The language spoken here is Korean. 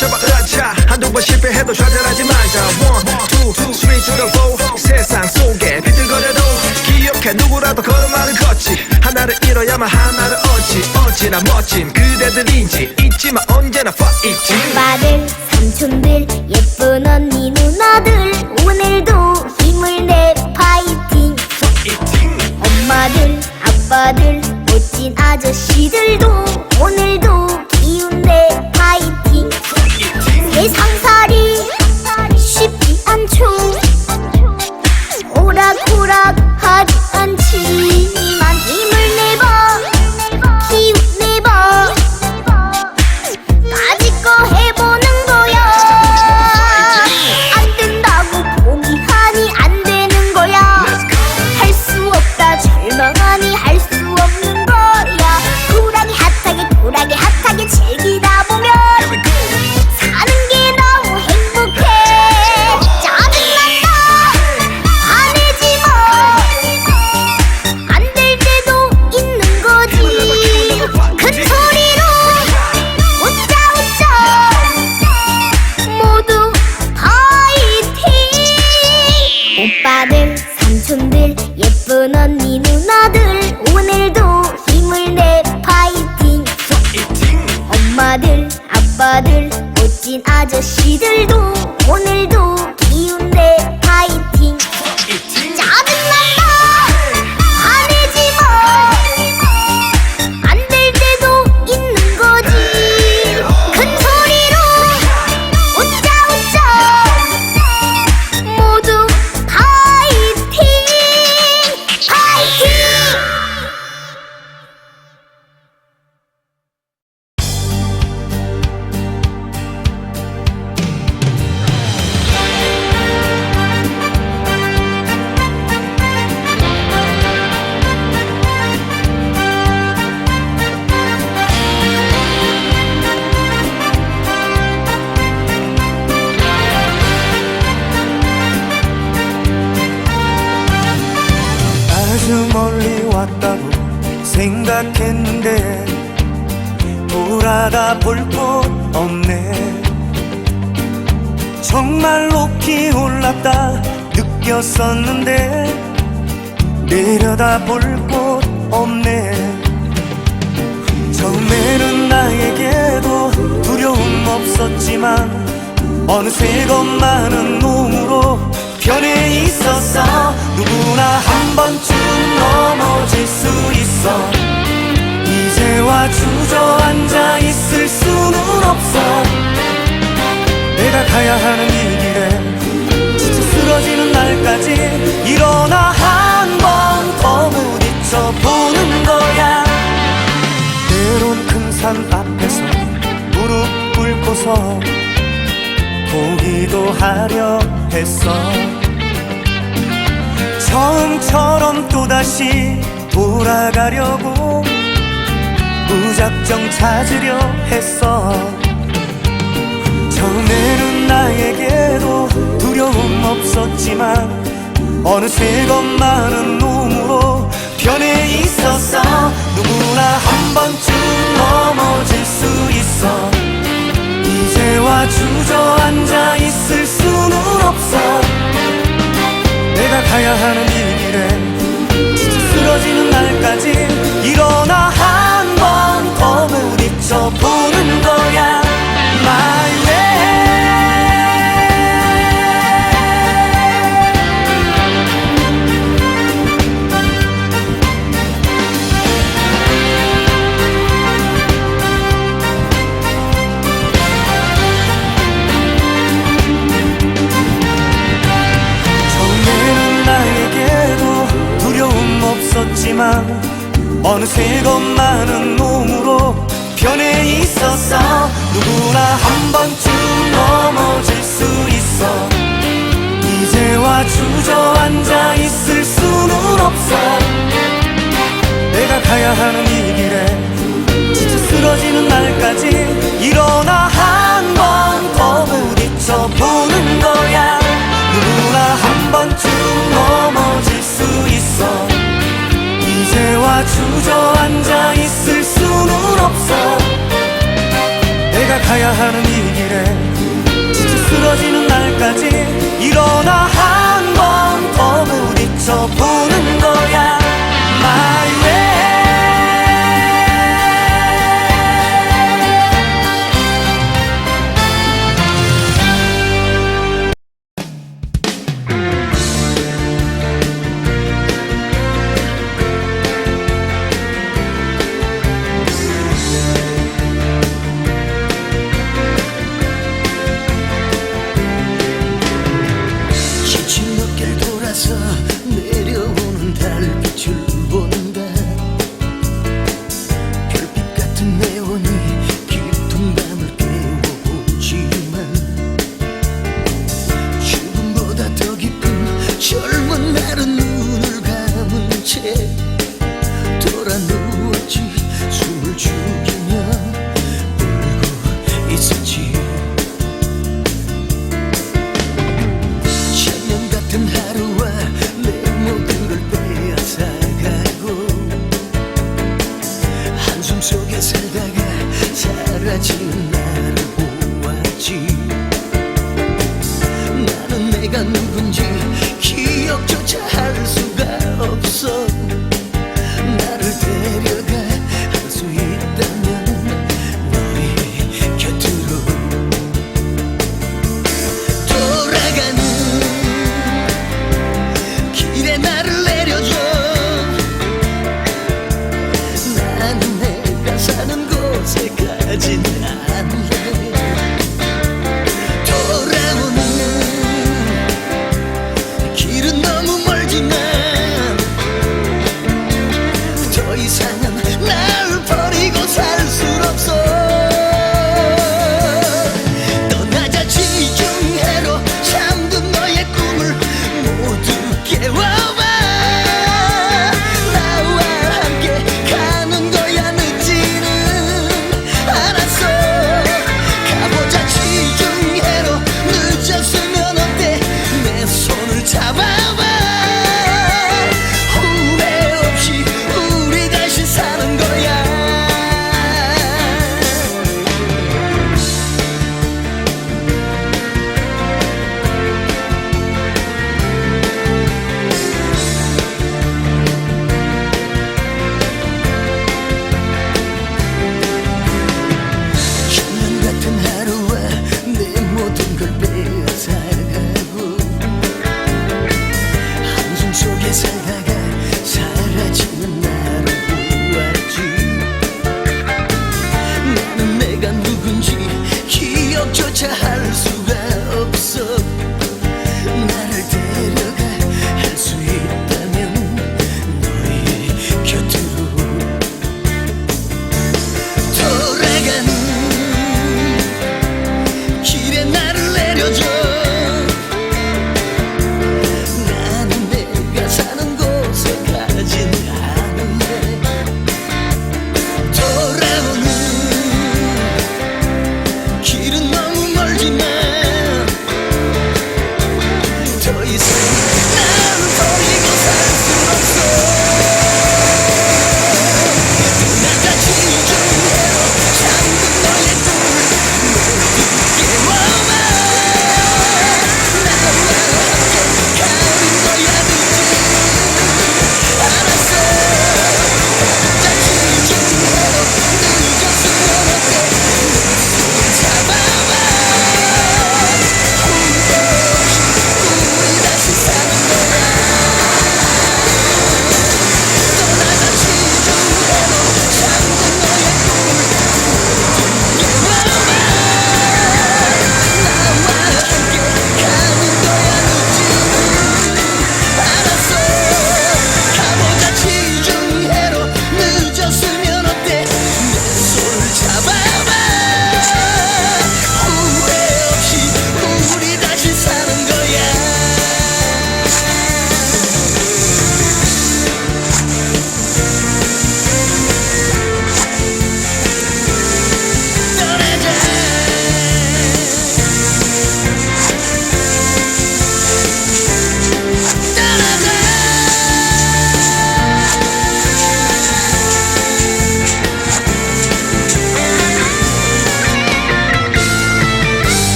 외쳐봐 으차 한두 번 실패해도 좌절하지 말자. One, two, three to the four. 세상 속에 비틀거려도 기억해 누구라도 걸음마를 걷지. 하나를 잃어야만 하나를 얻지. 어찌나 멋진 그대들인지 잊지마 언제나 fighting 오빠들 삼촌들 예쁜 언니 누나들. 오늘도 힘을 내 파이팅. 엄마들 아빠들 멋진 아저씨들도 오늘도 기운 내 파이팅 세상살이 엄마들 아빠들 멋진 아저씨들도 오늘도 기운 내 높이 올랐다. 느꼈었는데 내려다 볼 곳 없네. 처음에는 나에게도 두려움 없었지만 어느새 겁많은 놈으로 변해 있었어 누구나 한 번쯤 넘어질 수 있어. 이제와 주저앉아 있을 수는 없어. 내가 가야 하는 지쳐 날까지 일어나 한 번 더 부딪혀 보는 거야. 때론 큰 산 앞에서 무릎 꿇고서 포기도 하려 했어. 처음처럼 또다시 돌아가려고 무작정 찾으려 했어. 처음에는 나에게 없었지만 어느새 겁많은 놈으로 변해 있었어 누구나 한 번쯤 넘어질 수 있어. 이제와 주저앉아 있을 수는 없어. 내가 가야 하는 이 길에 쓰러지는 날 하지만 어느새 것만은 몸으로 변해 있었어 누구나 한 번쯤 넘어질 수 있어. 이제와 주저앉아 있을 수는 없어. 내가 가야 하는 이 길에 지쳐 쓰러지는 날까지 我不 꿈속에 살다가 사라진 나를.